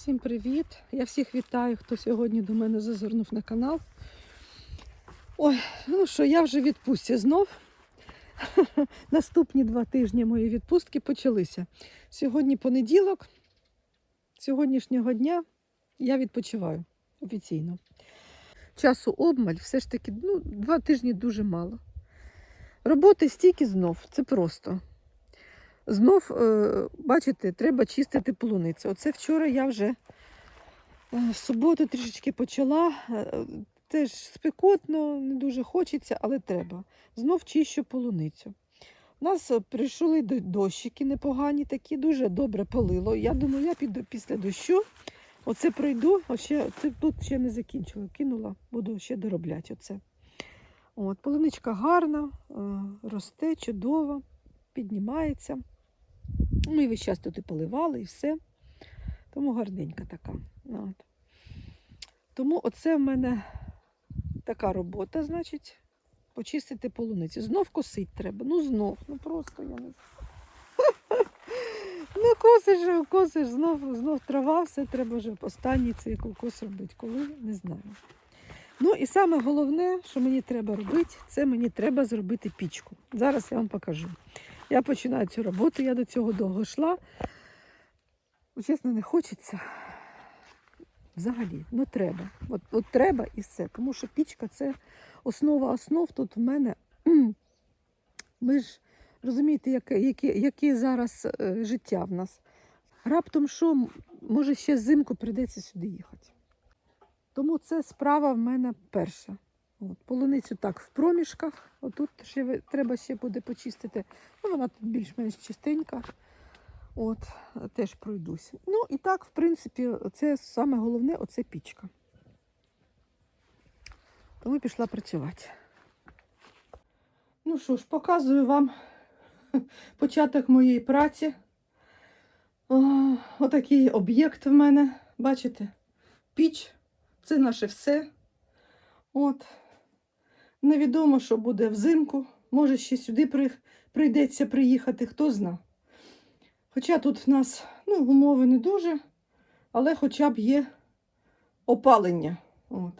Всім привіт! Я всіх вітаю, хто сьогодні до мене зазирнув на канал. Ой, ну що, я вже в відпустці знов. Наступні два тижні мої відпустки почалися. Сьогодні понеділок, сьогоднішнього дня я відпочиваю офіційно. Часу обмаль, все ж таки, ну, два тижні дуже мало. Роботи стільки знов, це просто. Знов, е, бачите, треба чистити полуницю. Оце вчора я вже е, в суботу трішечки почала. Е, Теж спекотно, не дуже хочеться, але треба. Знов чищу полуницю. У нас прийшли дощики непогані, такі, дуже добре полило. Я думаю, я піду після дощу. Оце пройду, а ще, тут ще не закінчила. Кинула, буду ще доробляти оце. От, полуничка гарна, росте, чудово, піднімається. Ми весь час тут і поливали, і все. Тому гарненька така. От. Тому оце в мене така робота, значить, почистити полуницю. Знов косить треба. Ну знов, ну просто я не знаю. Ну, косиш, косиш, знов, знов трава, все треба вже останній цей кос робити. Коли не знаю. Ну і саме головне, що мені треба робити, це мені треба зробити пічку. Зараз я вам покажу. Я починаю цю роботу, я до цього довго йшла. Чесно, не хочеться. Взагалі, ну треба. От, от треба і все. Тому що пічка це основа основ. Тут в мене. Ми ж розумієте, яке, яке, яке зараз е, життя в нас. Раптом що, може, ще взимку прийдеться сюди їхати. Тому це справа в мене перша. От, полуницю так в проміжках. Отут ще треба ще буде почистити. Ну, вона тут більш-менш чистенька. От, теж пройдусь. Ну і так, в принципі, це саме головне оце пічка. Тому пішла працювати. Ну що ж, показую вам початок моєї праці. О, отакий об'єкт в мене. Бачите? Піч це наше все. От. Невідомо, що буде взимку. Може, ще сюди при... прийдеться приїхати, хто зна. Хоча тут в нас ну, умови не дуже, але хоча б є опалення. От.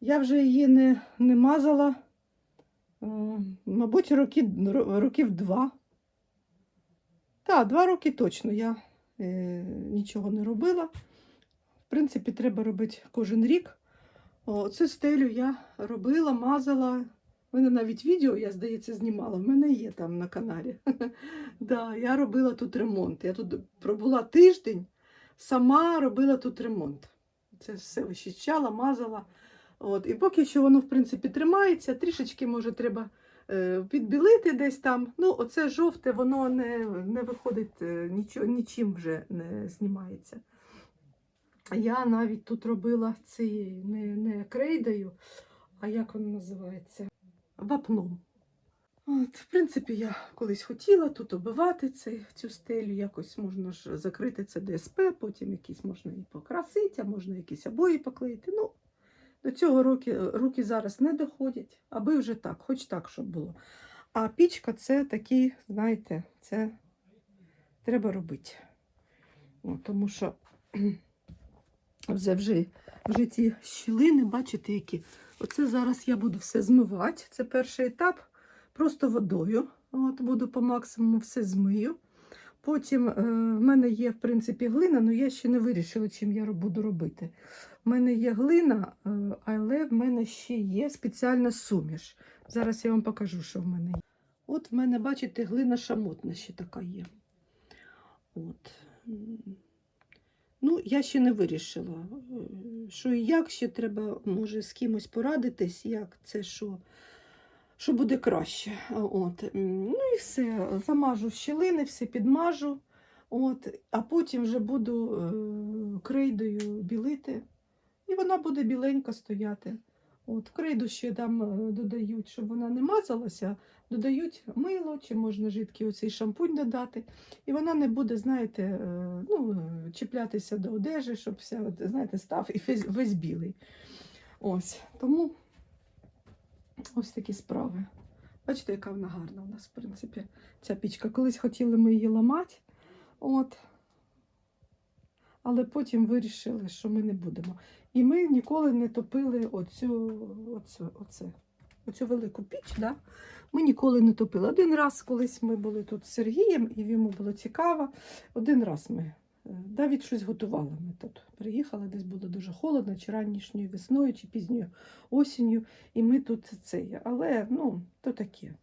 Я вже її не, не мазала, е, мабуть, роки, років два. Так, два роки точно я е, нічого не робила. В принципі, треба робити кожен рік. О, Цю стелю я робила, мазала. У мене навіть відео, я, здається, знімала. В мене є там на каналі. да, я робила тут ремонт. Я тут пробула тиждень, сама робила тут ремонт. Це все вичищала, мазала. От. І поки що воно, в принципі, тримається. Трішечки, може, треба е, підбілити десь там. Ну, оце жовте, воно не, не виходить, е, нічим вже не знімається. Я навіть тут робила цією не, не крейдою, а як воно називається? Вапном. От, в принципі, я колись хотіла тут оббивати цю стелю, якось можна ж закрити це ДСП, потім якісь можна і покрасити, а можна якісь обої поклеїти. Ну, до цього руки, руки зараз не доходять, аби вже так, хоч так, щоб було. А пічка це такий, знаєте, це треба робити. От, тому що вже, вже, вже ті щілини, бачите, які. Оце зараз я буду все змивати. Це перший етап. Просто водою. От, буду по максимуму все змию. Потім е, в мене є, в принципі, глина, але я ще не вирішила, чим я буду робити. У мене є глина, е, але в мене ще є спеціальна суміш. Зараз я вам покажу, що в мене є. От в мене, бачите, глина шамотна ще така є. От. Я ще не вирішила, що і як ще треба, може, з кимось порадитись, як це що, що буде краще. От. Ну і все. Замажу щілини, все підмажу. От, а потім вже буду е, крейдою білити, і вона буде біленька стояти. От, крейду там е, додають, щоб вона не мазалася, додають мило, чи можна жидкий оцей шампунь додати. І вона не буде, знаєте, е, ну, е, чіплятися до одежі, щоб вся, знаєте, став і весь, весь білий. Ось. Тому ось такі справи. Бачите, яка вона гарна у нас, в принципі, ця пічка. Колись хотіли ми її ламати. От. Але потім вирішили, що ми не будемо. І ми ніколи не топили оцю, оцю, оце, оцю велику піч. Да? Ми ніколи не топили. Один раз колись ми були тут з Сергієм, і йому було цікаво. Один раз ми е, навіть щось готували. Ми тут приїхали, десь було дуже холодно, чи ранішньою весною, чи пізньою осінню. І ми тут це є. Але ну, то таке.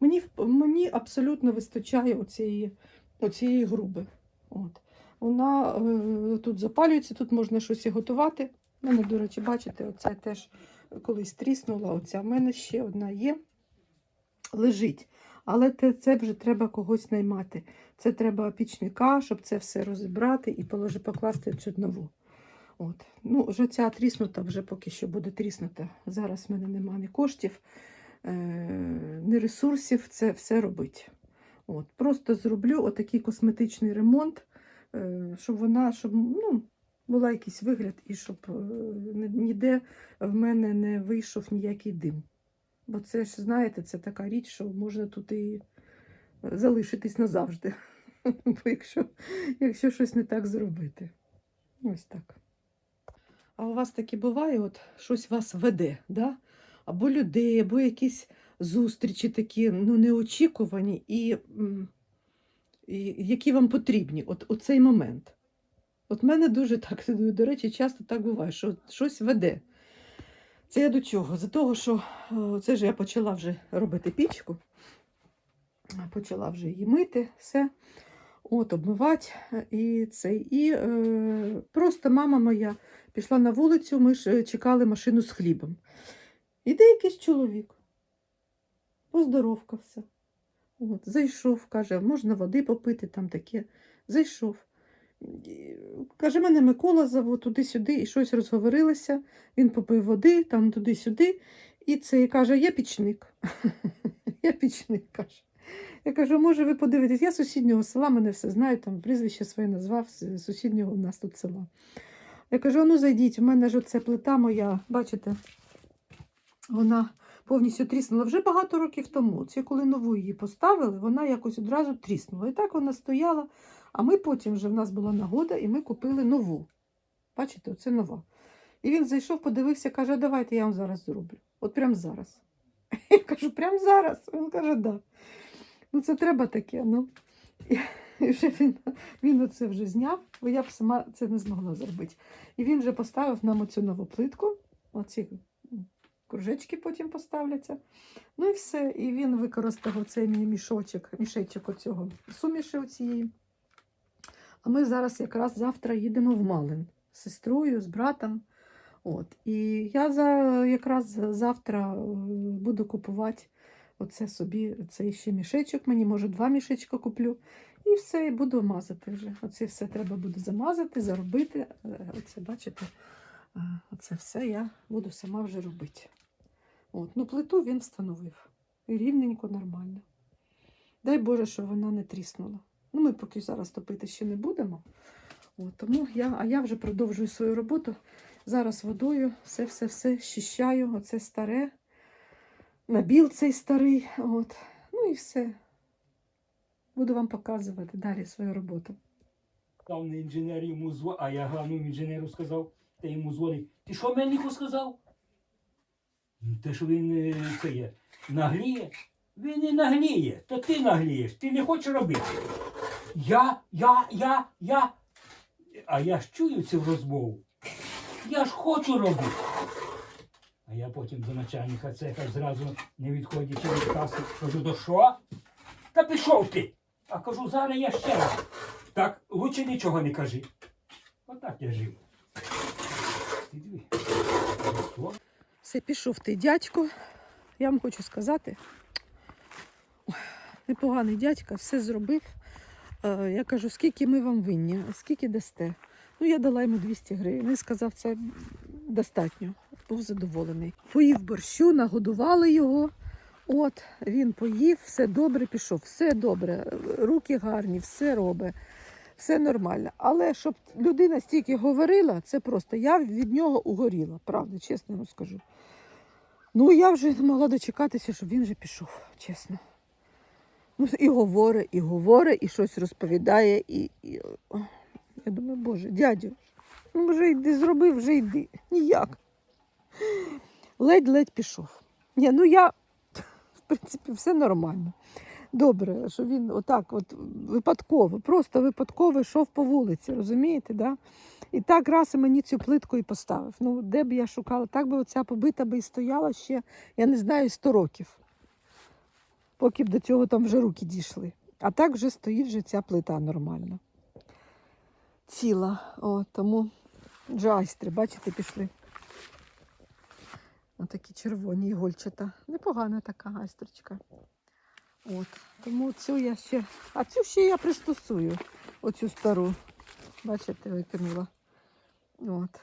Мені, мені абсолютно вистачає оцієї, оцієї груби. От. Вона е, тут запалюється, тут можна щось і готувати. У мене, до речі, бачите, оця теж колись тріснула. Оця. В мене ще одна є, лежить. Але це вже треба когось наймати. Це треба пічника, щоб це все розібрати і покласти цю нову. От. Ну, вже ця тріснута, вже поки що буде тріснута. Зараз в мене немає ні коштів, е, ні ресурсів це все робити. От. Просто зроблю отакий косметичний ремонт, щоб вона, щоб ну, була якийсь вигляд і щоб е, ніде в мене не вийшов ніякий дим. Бо це ж, знаєте, це така річ, що можна тут і залишитись назавжди. Бо якщо, якщо щось не так зробити. Ось так. А у вас таке буває, от щось вас веде, да? або людей, або якісь зустрічі такі ну, неочікувані і які вам потрібні от, у цей момент. От мене дуже так, до речі, часто так буває, що щось веде. Це я до чого? За того, що це ж я почала вже робити пічку, почала вже її мити, все, от, обмивати. е, І, це, і е, просто мама моя пішла на вулицю, ми ж е, чекали машину з хлібом. Іде якийсь чоловік, поздоровкався. От, зайшов, каже, можна води попити, там таке. Зайшов. Каже, мене Микола зовут туди-сюди, і щось розговорилися. Він попив води, там туди-сюди. І це і каже, я пічник. я пічник, каже. Я кажу, може, ви подивитесь, я сусіднього села, мене все знають, там прізвище своє назвав сусіднього у нас тут села. Я кажу, ну зайдіть, у мене ж оце плита моя, бачите, вона повністю тріснула вже багато років тому. Це коли нову її поставили, вона якось одразу тріснула. І так вона стояла. А ми потім вже в нас була нагода, і ми купили нову. Бачите, оце нова. І він зайшов, подивився, каже, давайте я вам зараз зроблю. От прямо зараз. Я кажу, прямо зараз. Він каже, да. Ну, це треба таке. Ну. І вже він, він оце вже зняв, бо я б сама це не змогла зробити. І він вже поставив нам оцю нову плитку. Оці кружечки потім поставляться. Ну і все. І він використав оцей мій мішочок, мішечок оцього суміші оцієї. А ми зараз якраз завтра їдемо в Малин з сестрою, з братом. От. І я за, якраз завтра е, буду купувати оце собі цей ще мішечок. Мені, може, два мішечка куплю. І все, і буду мазати вже. Оце все треба буде замазати, заробити. Е, Оце, бачите, е, оце все я буду сама вже робити. От. Ну, плиту він встановив. І рівненько, нормально. Дай Боже, щоб вона не тріснула. Ну, ми поки зараз топити ще не будемо. От, тому я, а я вже продовжую свою роботу. Зараз водою все-все-все щищаю. Оце старе. Набіл цей старий. От. Ну і все. Буду вам показувати далі свою роботу. Главний інженер йому дзвонив, а я главному інженеру сказав, та йому дзвонить. Ти що мельнику сказав? «Ну, Те, що він е, це є, нагліє. Він не нагліє, то ти наглієш, ти не хочеш робити. Я, я, я, я. А я ж чую цю розмову. Я ж хочу робити. А я потім до начальника цеха зразу не відходячи від каси, кажу, до що? Та пішов ти. А кажу, зараз я ще раз. Так, лучше нічого не кажи. Отак я жив. Ти диви. Все, пішов ти дядько. Я вам хочу сказати. Непоганий дядька, все зробив. Е, Я кажу, скільки ми вам винні, скільки дасте. Ну, я дала йому 200 гривень. Він сказав, це достатньо. Був задоволений. Поїв борщу, нагодували його. От, він поїв, все добре пішов, все добре, руки гарні, все робить, все нормально. Але щоб людина стільки говорила, це просто я від нього угоріла, правда, чесно вам скажу. Ну, я вже не могла дочекатися, щоб він вже пішов, чесно. Ну, і говорить, і говорить, і щось розповідає, і, і... Я думаю, боже, дядю, ну вже йди, зробив, вже йди. Ніяк. Ледь-ледь пішов. Ні, ну я, в принципі, все нормально. Добре, що він отак, от випадково, просто випадково йшов по вулиці, розумієте? Да? І так раз і мені цю плитку і поставив. Ну, де б я шукала, так би оця побита би і стояла ще, я не знаю, 100 років. Поки б до цього там вже руки дійшли. А так вже стоїть вже ця плита нормальна. Ціла. О, тому вже айстри, бачите, пішли. Отакі червоні ігольчата. Непогана така айстрочка. От. Тому цю я ще. А цю ще я пристосую. Оцю стару. Бачите, викинула. От.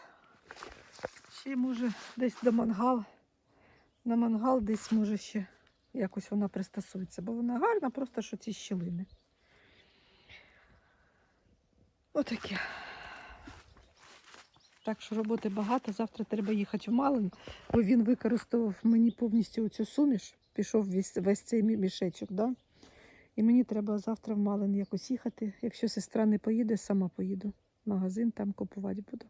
Ще може десь до мангал. На мангал десь може ще якось вона пристосується, бо вона гарна, просто що ці щілини. Отаке. Так що роботи багато. Завтра треба їхати в Малин, бо він використовував мені повністю цю суміш, пішов весь, весь цей мішечок. Да? І мені треба завтра в Малин якось їхати. Якщо сестра не поїде, сама поїду. Магазин там купувати буду.